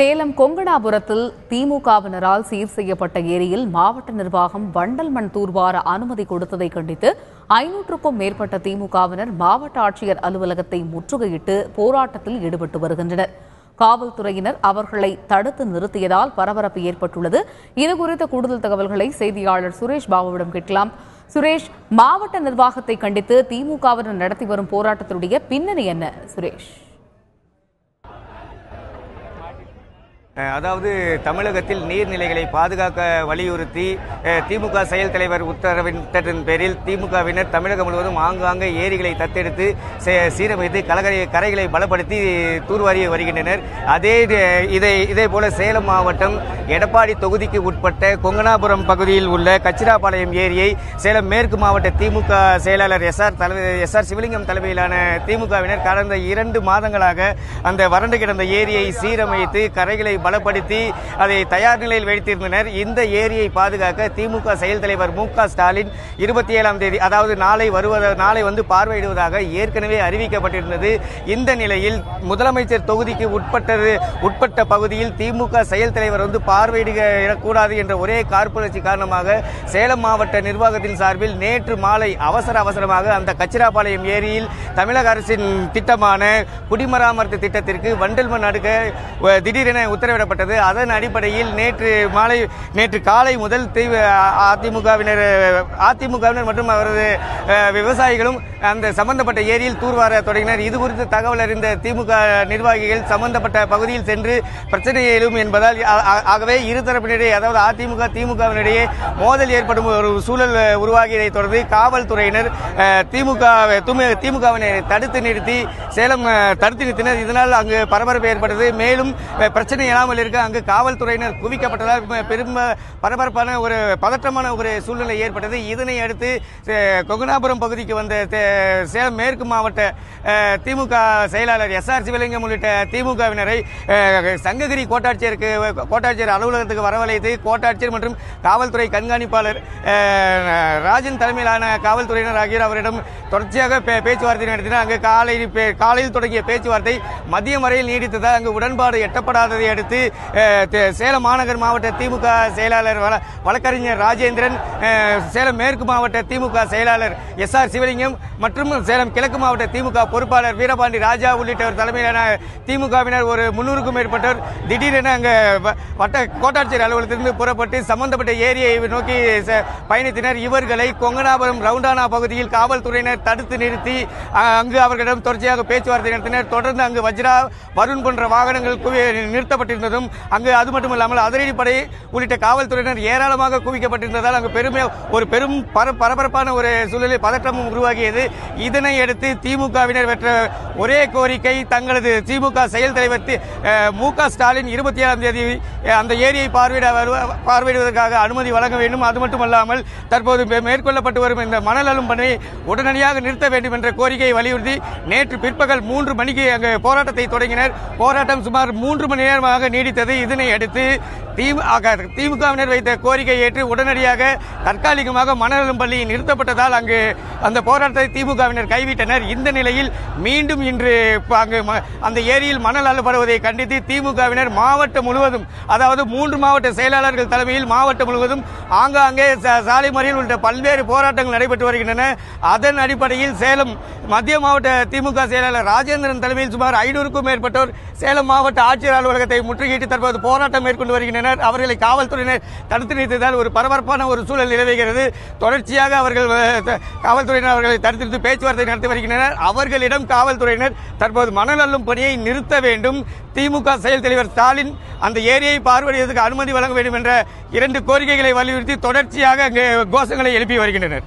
சேலம் கொங்கடாபுரத்தில் திமுகவினரால் சீர் செய்யப்பட்ட ஏரியில் மாவட்ட நிர்வாகம் வண்டல் மண் தூர்வார அனுமதி கொடுத்ததை கண்டித்து ஐநூற்றுக்கும் மேற்பட்ட திமுகவினர் மாவட்ட ஆட்சியர் அலுவலகத்தை முற்றுகையிட்டு போராட்டத்தில் ஈடுபட்டு வருகின்றனர். காவல்துறையினர் அவர்களை தடுத்து நிறுத்தியதால் பரபரப்பு ஏற்பட்டுள்ளது. இதுகுறித்த கூடுதல் தகவல்களை செய்தியாளர் சுரேஷ் பாபுவிடம் கேட்கலாம். சுரேஷ் மாவட்ட நிர்வாகத்தை கண்டித்து திமுகவினர் நடத்தி வரும் போராட்டத்தினுடைய பின்னணி என்ன? சுரேஷ். அதாவது தமிழகத்தில் நீர்நிலைகளை பாதுகாக்க வலியுறுத்தி திமுக செயல் தலைவர் உத்தரவின் பேரில் திமுகவினர் தமிழகம் முழுவதும் ஆங்காங்கே ஏரிகளை தத்தெடுத்து சே- சீரமைத்து கலகரை கரைகளை பலப்படுத்தி தூர்வாரி வருகின்றனர். அதே இதை இதே போல சேலம் மாவட்டம் எடப்பாடி தொகுதிக்கு உட்பட்ட கொங்கனாபுரம் பகுதியில் உள்ள கச்சிராபாளையம் ஏரியை சேலம் மேற்கு மாவட்ட திமுக செயலாளர் எஸ் ஆர் தலை எஸ் ஆர் சிவலிங்கம் தலைமையிலான திமுகவினர் கடந்த இரண்டு மாதங்களாக அந்த வறண்டு கிடந்த ஏரியை சீரமைத்து கரைகளை பலப்படுத்தி அதை தயார் நிலையில் வைத்திருந்தனர். இந்த ஏரியை பாதுகாக்க திமுக செயல் தலைவர் மு க ஸ்டாலின் இருபத்தி ஏழாம் தேதி அதாவது நாளை வருவத நாளை வந்து பார்வையிடுவதாக ஏற்கனவே அறிவிக்கப்பட்டிருந்தது. இந்த நிலையில் முதலமைச்சர் தொகுதிக்கு உட்பட்டது உட்பட்ட பகுதியில் திமுக செயல் தலைவர் வந்து பார்வையிடக்கூடாது என்ற ஒரே காழ்ப்புணர்ச்சி காரணமாக சேலம் மாவட்ட நிர்வாகத்தின் சார்பில் நேற்று மாலை அவசர அவசரமாக அந்த கச்சிராபாளையம் ஏரியில் தமிழக அரசின் திட்டமான குடிமராமத்து திட்டத்திற்கு வண்டல் மண் அடுக்க திடீரென உத்தரவு உத்தரவிடப்பட்டது அதன் அடிப்படையில் நேற்று மாலை நேற்று காலை முதல் தி- அதிமுகவினர் அதிமுகவினர் மற்றும் அவரது விவசாயிகளும் அந்த சம்பந்தப்பட்ட ஏரியில் தூர்வார தொடங்கினர். இது குறித்து தகவல் அறிந்த திமுக நிர்வாகிகள் சம்பந்தப்பட்ட பகுதியில் சென்று பிரச்சனை எழும் என்பதால் ஆகவே இருதரப்பினிடையே அதாவது அதிமுக திமுகவினிடையே மோதல் ஏற்படும் ஒரு சூழல் உருவாகியதை தொடர்ந்து காவல்துறையினர் திமுக துமி- திமுகவினரை தடுத்து நிறுத்தி சேலம் தடுத்து நிறுத்தினர். இதனால் அங்கு பரபரப்பு ஏற்பட்டது. மேலும் பிரச்சனை இல்லாமல் இருக்க அங்கு காவல்துறையினர் குவிக்கப்பட்டதால் பெரும் பரபரப்பான ஒரு பதற்றமான ஒரு சூழ்நிலை ஏற்பட்டது. இதனை அடுத்து கொங்கனாபுரம் பகுதிக்கு வந்த சேலம் மேற்கு மாவட்ட திமுக செயலாளர் எஸ்ஆர் சிவலிங்கம் உள்ளிட்ட திமுகவினரை சங்ககிரி கோட்டாட்சியருக்கு கோட்டாட்சியர் அலுவலகத்துக்கு வரவழைத்து கோட்டாட்சியர் மற்றும் காவல்துறை கண்காணிப்பாளர் ராஜன் தலைமையிலான காவல்துறையினர் ஆகியோர் அவரிடம் தொடர்ச்சியாக பே- பேச்சுவார்த்தை நடத்தினர். அங்கு காலை பே- காலையில் தொடங்கிய பேச்சுவார்த்தை மதியம் வரையில் நீடித்ததால் அங்கு உடன்பாடு எட்டப்படாததை அடுத்து சேலம் மாநகர் மாவட்ட திமுக செயலாளர் வழக்கறிஞர் ராஜேந்திரன் சேலம் மேற்கு மாவட்ட திமுக செயலாளர் எஸ் ஆர் சிவலிங்கம் மற்றும் சேலம் கிழக்கு மாவட்ட திமுக பொறுப்பாளர் வீரபாண்டி ராஜா உள்ளிட்டவர் தலைமையிலான திமுகவினர் ஒரு முன்னூறுக்கும் மேற்பட்டோர் திடீரென அங்கே வ- வட்ட கோட்டாட்சியர் அலுவலகத்திலிருந்து புறப்பட்டு சம்பந்தப்பட்ட ஏரியை நோக்கி செ- பயணித்தனர். இவர்களை கொங்கனாபுரம் ரவுண்டானா பகுதியில் காவல்துறையினர் தடுத்து நிறுத்தி அங்கு அவர்களிடம் தொடர்ச்சியாக பேச்சுவார்த்தை நடத்தினர். தொடர்ந்து அங்கு வஜ்ரா வருண் போன்ற வாகனங்கள் குவி நிறுத்தப்பட்டிருந்ததும் அங்கு அது மட்டுமல்லாமல் அதிரடிப்படை உள்ளிட்ட காவல்துறையினர் ஏராளமாக குவிக்கப்பட்டிருந்ததால் அங்கு பெருமை ஒரு பெரும் பர- பரபரப்பான ஒரு சூழலில் பதற்றமும் உருவாகியது. இதனை அடுத்து திமுகவினர் பெற்ற ஒரே கோரிக்கை தங்களது திமுக செயல் தலைவர் மு க ஸ்டாலின் இருபத்தி ஏழாம் தேதி அந்த ஏரியை பார்வையிட பார்வையிடுவதற்காக அனுமதி வழங்க வேண்டும். அது மட்டுமல்லாமல் தற்போது மேற்கொள்ளப்பட்டு வரும் இந்த மணல் அள்ளும் பணியை உடனடியாக நிறுத்த வேண்டும் என்ற கோரிக்கையை வலியுறுத்தி நேற்று பிற்பகல் மூன்று மணிக்கு அங்கு போராட்டத்தை தொடங்கினர். போராட்டம் சுமார் மூன்று மணி நேரமாக நீடித்தது. இதனை அடுத்து திமுகவினர் வைத்த கோரிக்கையை ஏற்று உடனடியாக தற்காலிகமாக மணலும் பள்ளி நிறுத்தப்பட்டதால் அங்கு அந்த போராட்டத்தை திமுகவினர் கைவிட்டனர். இந்த நிலையில் மீண்டும் இன்று அங்கு ம- அந்த ஏரியில் மணல் அள்ளப்படுவதை கண்டித்து திமுகவினர் மாவட்டம் முழுவதும் அதாவது மூன்று மாவட்ட செயலாளர்கள் தலைமையில் மாவட்டம் முழுவதும் ஆங்காங்கே ச- சாலை மறியல் உள்ளிட்ட பல்வேறு போராட்டங்கள் நடைபெற்று வருகின்றன. அதன் அடிப்படையில் சேலம் மத்திய மாவட்ட திமுக செயலாளர் ராஜேந்திரன் தலைமையில் சுமார் ஐநூறுக்கும் மேற்பட்டோர் சேலம் மாவட்ட ஆட்சியர் அலுவலகத்தை முற்றுகையிட்டு தற்போது போராட்டம் மேற்கொண்டு வருகின்றனர். அவர்களை காவல்துறையினர் தடுத்து நிறுத்ததால் ஒரு பரபரப்பான ஒரு சூழல் நிலவுகிறது. தொடர்ச்சியாக அவர்கள் காவல்துறையினர் அவர்களை தடுத்து நிறுத்தி பேச்சுவார்த்தை நடத்தி வருகின்றனர். அவர்களிடம் காவல்துறையினர் தற்போது மணல் அள்ளும் பணியை நிறுத்த வேண்டும். திமுக செயல் தலைவர் ஸ்டாலின் அந்த ஏரியை பார்வையிடுவதற்கு அனுமதி வழங்க வேண்டும் என்ற இரண்டு கோரிக்கைகளை வலியுறுத்தி தொடர்ச்சியாக கோஷங்களை எழுப்பி வருகின்றனர்.